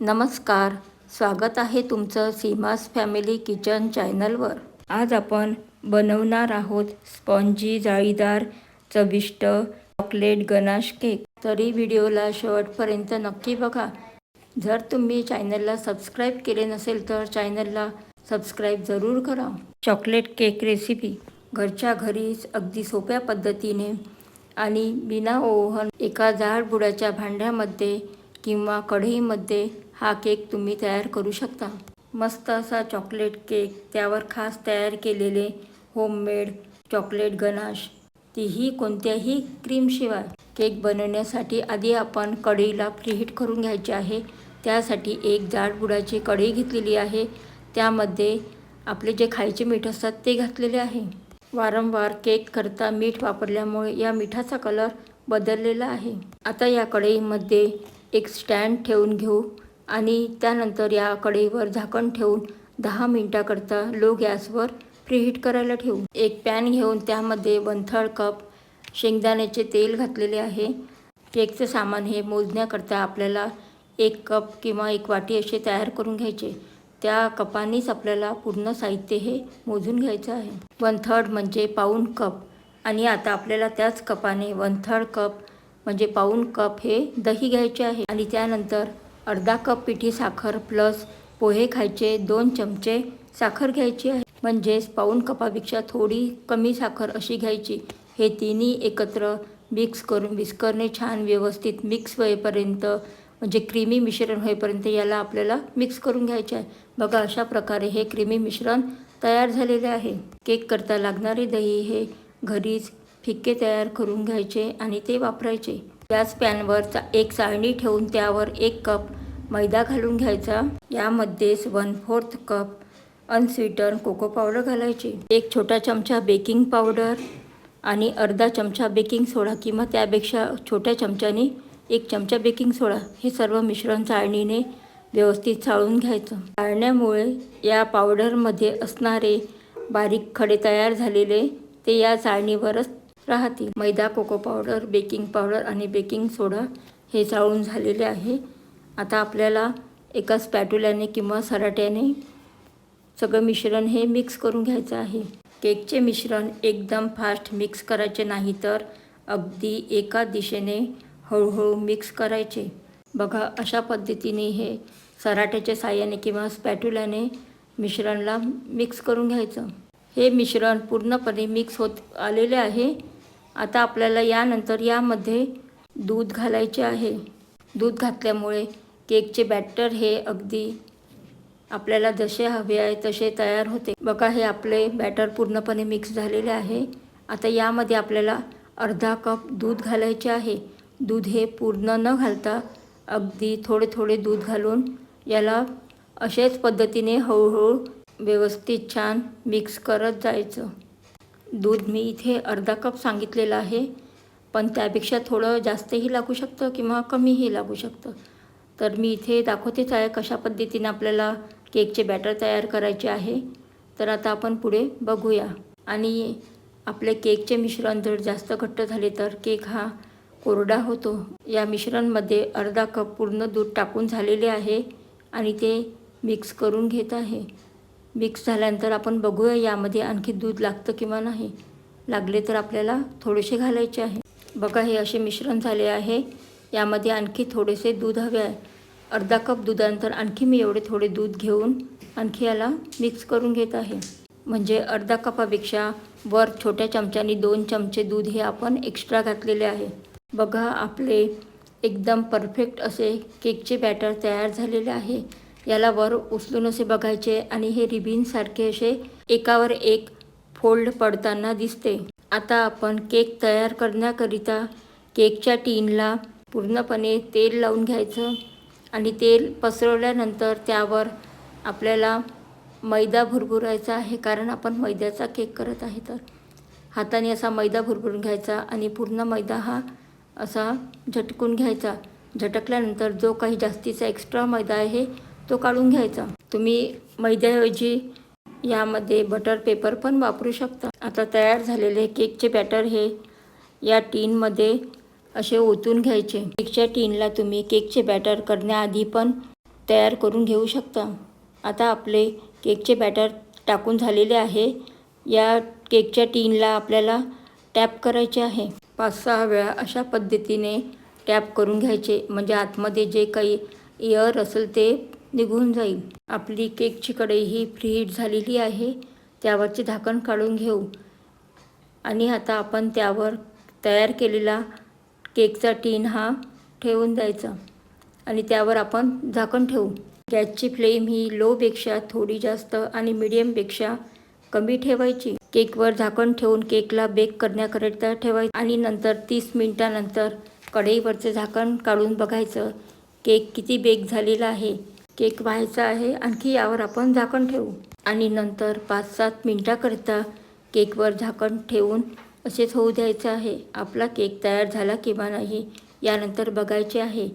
नमस्कार. स्वागत आहे तुमचं सीमास फॅमिली किचन चॅनलवर. आज आपण बनवणार आहोत स्पॉन्जी जाळीदार चविष्ट चॉकलेट गनाश केक. तरी व्हिडिओला शेवटपर्यंत नक्की बघा. जर तुम्ही चॅनलला सबस्क्राईब केले नसेल तर चॅनलला सबस्क्राईब जरूर करा. चॉकलेट केक रेसिपी घरच्या घरीच अगदी सोप्या पद्धतीने आणि बिना ओव्हन एका जाड बुडाच्या भांड्यामध्ये किंवा कढईमध्ये हा केक तुम्ही तयार करू शकता. मस्त असा चॉकलेट केक त्यावर खास तयार केलेले होममेड चॉकलेट गनाश तीही कोणत्याही क्रीमशिवाय केक बनवण्यासाठी आधी आपण कढईला प्रीहीट करून घ्यायचे आहे. त्यासाठी एक जाड बुडाची कढई घेतलेली आहे. त्यामध्ये आपले जे खायचे मीठ असतात ते घातलेले आहे. वारंवार केक करता मीठ वापरल्यामुळे या मिठाचा कलर बदललेला आहे. आता या कढईमध्ये एक स्टँड ठेवून घेऊ. आणि त्यानंतर या कढईवर झाकण ठेवून दहा मिनटाकरता लो गॅसवर प्रीहीट करायला ठेवू. एक पॅन घेऊन त्यामध्ये वन थर्ड कप शेंगदाण्याचे तेल घातलेले आहे. केकचं सामान हे मोजण्याकरता आपल्याला एक कप किंवा एक वाटी असे तयार करून घ्यायचे. त्या कपानीच आपल्याला पूर्ण साहित्य हे मोजून घ्यायचं आहे. वन थर्ड म्हणजे पाऊण कप आणि आता आपल्याला त्याच कपाने वन थर्ड कप म्हणजे पाऊण कप हे दही घ्यायचे आहे. आणि त्यानंतर अर्धा कप पिठी साखर प्लस पोहे खायचे दोन चमचे साखर घ्यायची आहे. म्हणजेच पाऊण कपापेक्षा थोडी कमी साखर अशी घ्यायची. हे तिन्ही एकत्र मिक्स करून विस्करणे छान व्यवस्थित मिक्स होईपर्यंत म्हणजे क्रीमी मिश्रण होईपर्यंत याला आपल्याला मिक्स करून घ्यायचे आहे. बघा अशा प्रकारे हे क्रीमी मिश्रण तयार झालेले आहे. केक करता लागणारे दही हे घरीच फिक्के तयार करून घ्यायचे आणि ते वापरायचे. गॅस पॅनवर चा एक चाळणी ठेवून त्यावर एक कप मैदा घालून घ्यायचा. यामध्येच one fourth cup unsweetened cocoa powder घालायची एक छोटा चमचा बेकिंग पावडर आणि अर्धा चमचा बेकिंग सोडा किंवा त्यापेक्षा छोट्या चमच्याने एक चमचा बेकिंग सोडा. हे सर्व मिश्रण चाळणीने व्यवस्थित चाळून घ्यायचं. चाळण्यामुळे या पावडरमध्ये असणारे बारीक खडे तयार झालेले ते या चाळणीवरच राहतील. मैदा कोको पावडर बेकिंग पावडर आणि बेकिंग सोडा हे चाळून झालेले आहे. आता आपल्याला एका स्पॅटुल्याने किंवा सराट्याने सगळं मिश्रण हे मिक्स करून घ्यायचं आहे. केकचे मिश्रण एकदम फास्ट मिक्स करायचे नाही तर अगदी एका दिशेने हळूहळू मिक्स करायचे. बघा अशा पद्धतीने हे सराट्याच्या साह्याने किंवा स्पॅटुल्याने मिश्रणला मिक्स करून घ्यायचं. हे मिश्रण पूर्णपणे मिक्स होत आलेले आहे. आता आपल्याला यानंतर यामध्ये दूध घालायचे आहे. दूध घातल्यामुळे केकचे बॅटर हे अगदी आपल्याला जसे हवे आहे तसे तयार होते. बघा हे आपले बॅटर पूर्णपणे मिक्स झालेले आहे. आता यामध्ये आपल्याला अर्धा कप दूध घालायचे आहे. दूध हे पूर्ण न घालता अगदी थोडे थोडे दूध घालून याला अशाच पद्धतीने हळूहळू व्यवस्थित छान मिक्स करत जायचं. दूध मी इथे अर्धा कप सांगितलेलं आहे पण त्यापेक्षा थोडं जास्तही लागू शकतं किंवा कमीही लागू शकतं? तर मी इथे दाखवतेच आहे कशा पद्धतीने आपल्याला केकचे बॅटर तयार करायचे आहे. तर आता आपण पुढे बघूया. आणि आपले केकचे मिश्रण जर जास्त घट्ट झाले तर केक हा कोरडा होतो. या मिश्रणमध्ये अर्धा कप पूर्ण दूध टाकून झालेले आहे आणि ते मिक्स करून घेत आहे. मिक्स झाल्यानंतर आपण बघूया यामध्ये आणखी दूध लागतं किंवा नाही. लागले तर आपल्याला थोडेसे घालायचे आहे. बघा हे असे मिश्रण झाले आहे. यामध्ये आणखी थोडेसे दूध हवे आहे. अर्धा कप दुधानंतर आणखी मी एवढे थोडे दूध घेऊन आणखी याला मिक्स करून घेत आहे. म्हणजे अर्धा कपापेक्षा वर छोट्या चमच्याने दोन चमचे दूध हे आपण एक्स्ट्रा घातलेले आहे. बघा आपले एकदम परफेक्ट असे केकचे बॅटर तयार झालेले आहे. याला वर उचलून असे बघायचे आणि हे रिबिनसारखे असे एकावर एक फोल्ड पडताना दिसते. आता आपण केक तयार करण्याकरिता केकच्या टीनला पूर्णपणे तेल लावून घ्यायचं आणि तेल पसरवल्यानंतर त्यावर आपल्याला मैदा भुरभुरायचा आहे कारण आपण मैद्याचा केक करत आहे तर. हाताने असा मैदा भुरभुरून घ्यायचा आणि पूर्ण मैदा हा असा झटकून घ्यायचा. झटकल्यानंतर जो काही जास्तीचा एक्स्ट्रा मैदा आहे तो काढून घ्यायचा. तुम्ही मैद्याऐवजी यामध्ये बटर पेपर पण वापरू शकता. आता तयार झालेले केकचे बॅटर हे या टीनमध्ये असे ओतून घ्यायचे. केकच्या टीनला तुम्ही केकचे बॅटर करण्याआधी पण तयार करून घेऊ शकता. आता आपले केकचे बॅटर टाकून झालेले आहे. या केकच्या टीनला आपल्याला टॅप करायचे आहे. पाच सहा वेळा अशा पद्धतीने टॅप करून घ्यायचे. म्हणजे आतमध्ये जे काही एअर असेल ते निघून जाईल. आपली केकची कढई ही फ्रीहीट झालेली आहे. त्यावरचे झाकण काढून घेऊ. आणि आता आपण त्यावर तयार केलेला केकचा टीन हा ठेवून द्यायचा. आणि त्यावर आपण झाकण ठेवू. गॅसची फ्लेम ही लोपेक्षा थोडी जास्त आणि मिडियमपेक्षा कमी ठेवायची. केकवर झाकण ठेवून केकला बेक करण्याकरिता ठेवायचं. आणि नंतर तीस मिनटानंतर कढईवरचं झाकण काढून बघायचं केक किती बेक झालेला आहे. केक व्हायचा आहे आणखी यावर आपण झाकण ठेवू. आणि नंतर पाच सात मिनटाकरिता केकवर झाकण ठेवून असेच होऊ द्यायचं आहे. आपला केक तयार झाला किंवा नाही यानंतर बघायचे आहे.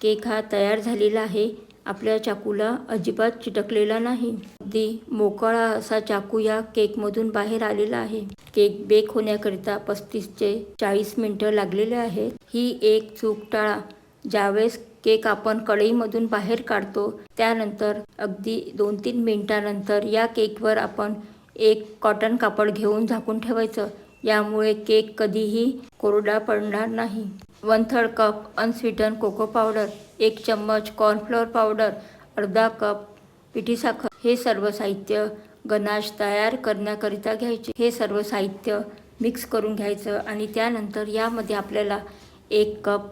केक हा तयार झालेला आहे. आपल्या चाकूला अजिबात चिटकलेला नाही. अगदी मोकळा असा चाकू या केकमधून बाहेर आलेला आहे. केक बेक होण्याकरिता पस्तीस ते चाळीस मिनटं लागलेले आहेत. ही एक चूक टाळा. ज्यावेळेस केक आपण कढईमधून बाहेर काढतो. त्यानंतर अगदी दोन तीन मिनटानंतर या केकवर आपण एक कॉटन कापड घेऊन झाकून ठेवायचं. यामुळे केक कधीही कोरडा पडणार नाही. One third cup unsweetened cocoa powder एक चम्मच कॉर्नफ्लोअर पावडर अर्धा कप पिठी साखर. हे सर्व साहित्य गनाश तयार करण्याकरिता घ्यायचे. हे सर्व साहित्य मिक्स करून घ्यायचं आणि त्यानंतर यामध्ये आपल्याला एक कप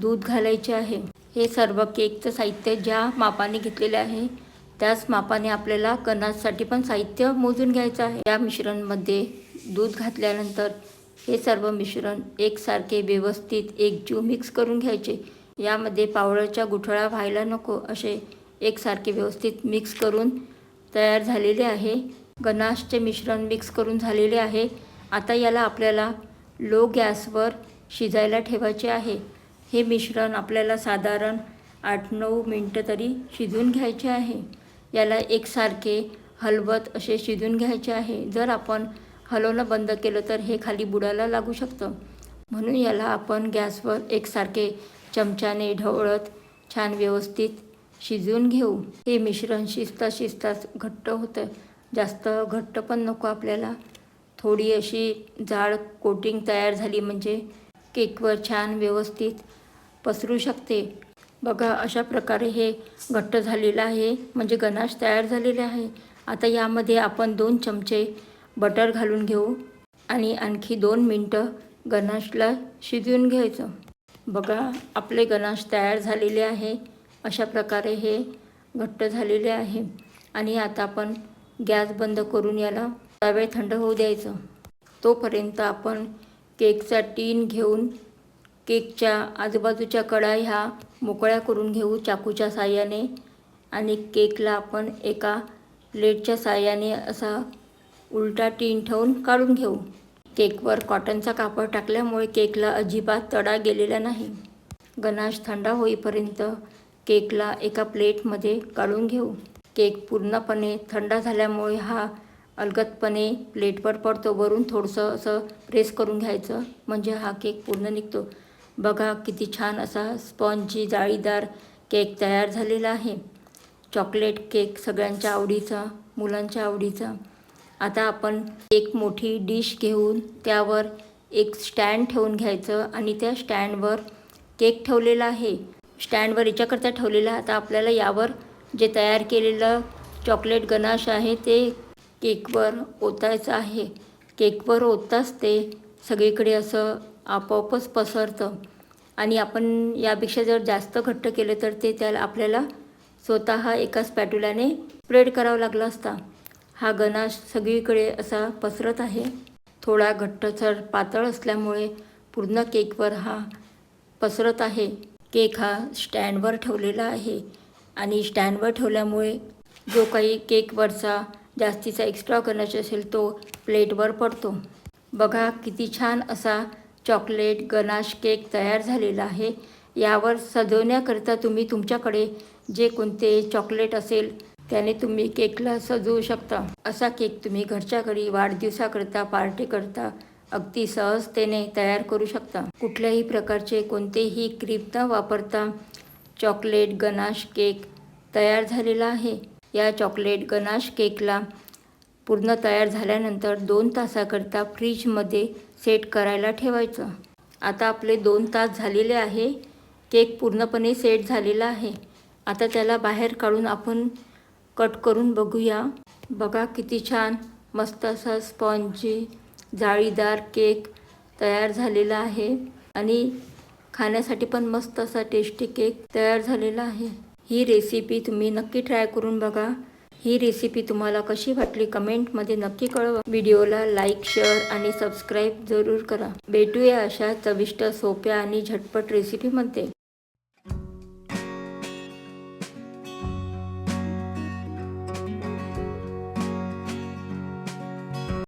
दूध घालायचे आहे. हे सर्व केकचं साहित्य ज्या मापाने घेतलेले आहे त्याच मापाने आपल्याला कणासाठी पण साहित्य मोजून घ्यायचं आहे. या मिश्रणमध्ये दूध घातल्यानंतर हे सर्व मिश्रण एकसारखे व्यवस्थित एकजीव मिक्स करून घ्यायचे. यामध्ये पावडरच्या गुठळा व्हायला नको असे एकसारखे व्यवस्थित मिक्स करून तयार झालेले आहे. गणाशचे मिश्रण मिक्स करून झालेले आहे. आता याला आपल्याला लो गॅसवर शिजायला ठेवायचे आहे. हे मिश्रण आपल्याला साधारण आठ नऊ मिनटं तरी शिजून घ्यायचे आहे. याला एकसारखे हलवत असे शिजून घ्यायचे आहे. जर आपण हलवणं बंद केलं तर हे खाली बुडायला लागू शकतं. म्हणून याला आपण गॅसवर एकसारखे चमच्याने ढवळत छान व्यवस्थित शिजवून घेऊ. हे मिश्रण शिजता शिजताच घट्ट होतं. जास्त घट्ट पण नको आपल्याला. थोडी अशी जाड कोटिंग तयार झाली म्हणजे केकवर छान व्यवस्थित पसरू शकते. बघा अशा प्रकारे हे घट्ट झालेलं आहे. म्हणजे गनाश तयार झालेले आहे. आता यामध्ये आपण दोन चमचे बटर घालून घेऊ आणि आणखी दोन मिनटं गनाशला शिजवून घ्यायचं. बघा आपले गनाश तयार झालेले आहे. अशा प्रकारे हे घट्ट झालेले आहे. आणि आता आपण गॅस बंद करून याला तवे थंड होऊ द्यायचं. तोपर्यंत आपण केकचा टीन घेऊन केकच्या आजूबाजूच्या कडा ह्या मोकळ्या करून घेऊ चाकूच्या साह्याने. आणि केकला आपण एका प्लेटच्या साह्याने असा उलटा टीन ठेवून काढून घेऊ. केकवर कॉटनचा कापड टाकल्यामुळे केकला अजिबात तडा गेलेला नाही. गनाश थंड होईपर्यंत केकला एका प्लेटमध्ये काढून घेऊ. केक पूर्णपणे थंड झाल्यामुळे हा अलगदपणे प्लेटवर पडतो. वरून थोडंसं असं प्रेस करून घ्यायचं. म्हणजे हा केक पूर्ण निघतो. बघा किती छान असा स्पॉन्जी जाळीदार केक तयार झालेला आहे. चॉकलेट केक सगळ्यांच्या आवडीचा मुलांच्या आवडीचा. आता आपण एक मोठी डिश घेऊन त्यावर एक स्टँड ठेवून घ्यायचं आणि त्या स्टँडवर केक ठेवलेला आहे. स्टँडवर याच्याकरता ठेवलेला आता आपल्याला यावर जे तयार केलेलं चॉकलेट गनाश आहे ते केकवर ओतायचं आहे. केकवर ओतताच ते सगळीकडे असं आपोआपच पसरतं. आणि आपण यापेक्षा जर जास्त घट्ट केलं तर ते त्याला आपल्याला स्वतः एका स्पॅटुलाने स्प्रेड करावा लागला असता. हा गणाश सगळीकडे असा पसरत आहे. थोडा घट्टसर पातळ असल्यामुळे पूर्ण केकवर हा पसरत आहे. केक हा स्टँडवर ठेवलेला आहे. आणि स्टँडवर ठेवल्यामुळे जो काही केकवरचा जास्तीचा एक्स्ट्रा गनाश असेल तो प्लेटवर पडतो. बघा किती छान असा चॉकलेट गनाश केक तयार झालेला आहे. यावर सजवण्याकरिता तुम्ही तुमच्याकडे जे कोणते चॉकलेट असेल त्याने तुम्ही केकला सजवू शकता. असा केक तुम्ही घरच्या घरी वाढदिवसाकरता पार्टी करता अगदी सहजतेने तयार करू शकता. कुठल्याही प्रकारचे कोणतेही क्रीप न वापरता चॉकलेट गनाश केक तयार झालेला आहे. या चॉकलेट गनाश केकला पूर्ण तयार झाल्यानंतर दोन तासाकरता फ्रीजमध्ये सेट करायला ठेवायचं. आता आपले दोन तास झालेले आहे. केक पूर्णपणे सेट झालेला आहे. आता त्याला बाहेर काढून आपण कट करून बघूया. बघा किती छान मस्त असा स्पॉन्जी जाळीदार केक तयार झालेला आहे. आणि खाण्यासाठी पण मस्त असा टेस्टी केक तयार झालेला आहे. ही रेसिपी तुम्ही नक्की ट्राय करून बघा. ही रेसिपी तुम्हाला कशी वाटली कमेंटमध्ये नक्की कळवा. व्हिडिओला लाईक शेअर आणि सबस्क्राईब जरूर करा. भेटूया अशा चविष्ट सोप्या आणि झटपट रेसिपीमध्ये